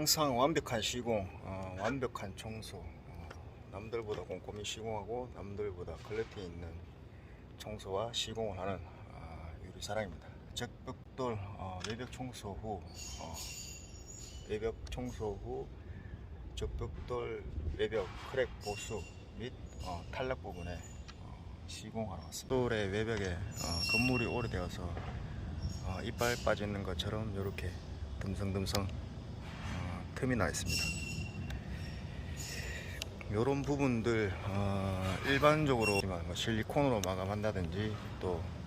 항상 완벽한 시공, 어, 완벽한 청소. 어, 남들보다 꼼꼼히 시공하고 남들보다 퀄리티 있는 청소와 시공을 하는 어, 유리사랑입니다. 적벽돌 어, 외벽 청소 후 어, 외벽 청소 후 적벽돌 외벽 크랙 보수 및 어, 탈락 부분에 어, 시공하러 왔습니다. 돌의 외벽에 어, 건물이 오래되어서 어, 이빨 빠지는 것처럼 이렇게 듬성듬성 어, 틈이 나 있습니다. 이런 부분들 어, 일반적으로 뭐 실리콘으로 마감한다든지 또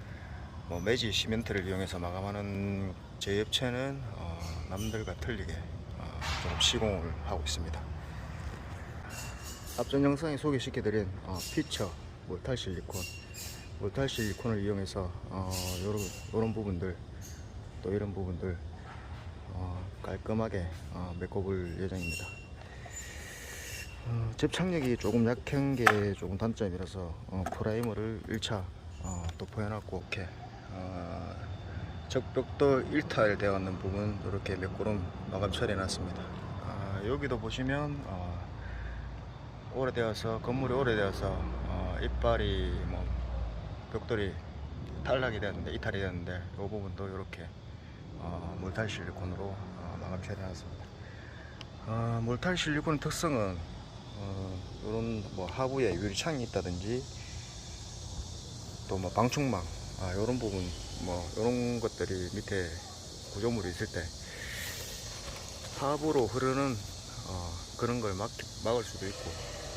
뭐 매지 시멘트를 이용해서 마감하는 제 업체는 어, 남들과 틀리게 어, 좀 시공을 하고 있습니다. 앞전 영상에 소개시켜드린 어, 피처 몰탈 실리콘 몰탈 실리콘을 이용해서 어, 요런, 요런 부분들 또 이런 부분들 어, 깔끔하게 어, 메꿔볼 예정입니다. 어, 접착력이 조금 약한 게 조금 단점이라서 어, 프라이머를 1차 어, 또 보여놨고 이렇게 어, 적벽도 일탈되어 있는 부분 이렇게 몇 구름 마감 처리해놨습니다. 아, 여기도 보시면 어, 오래되어서 건물이 오래되어서 어, 이빨이 뭐 벽돌이 탈락이 되었는데 이탈이 되었는데 이 부분도 이렇게 어, 몰탈 실리콘으로 어, 마감 처리해놨습니다. 어, 몰탈 실리콘의 특성은 어, 이런 뭐 하부에 유리창이 있다든지 또 뭐 방충망 아, 이런 부분 뭐 이런 것들이 밑에 구조물이 있을 때 하부로 흐르는 어, 그런 걸 막, 막을 수도 있고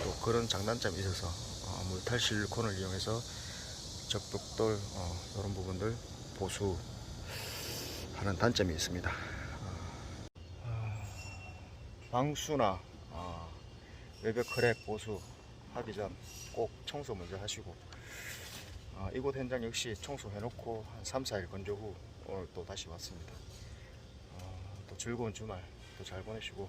또 그런 장단점이 있어서 어, 물탈 실리콘을 이용해서 적벽돌 어, 이런 부분들 보수 하는 단점이 있습니다. 어, 방수나 어, 외벽 크랙 보수 하기 전 꼭 청소 먼저 하시고 어, 이곳 현장 역시 청소해 놓고 한 3, 4일 건조 후 오늘 또 다시 왔습니다. 어, 또 즐거운 주말 또 잘 보내시고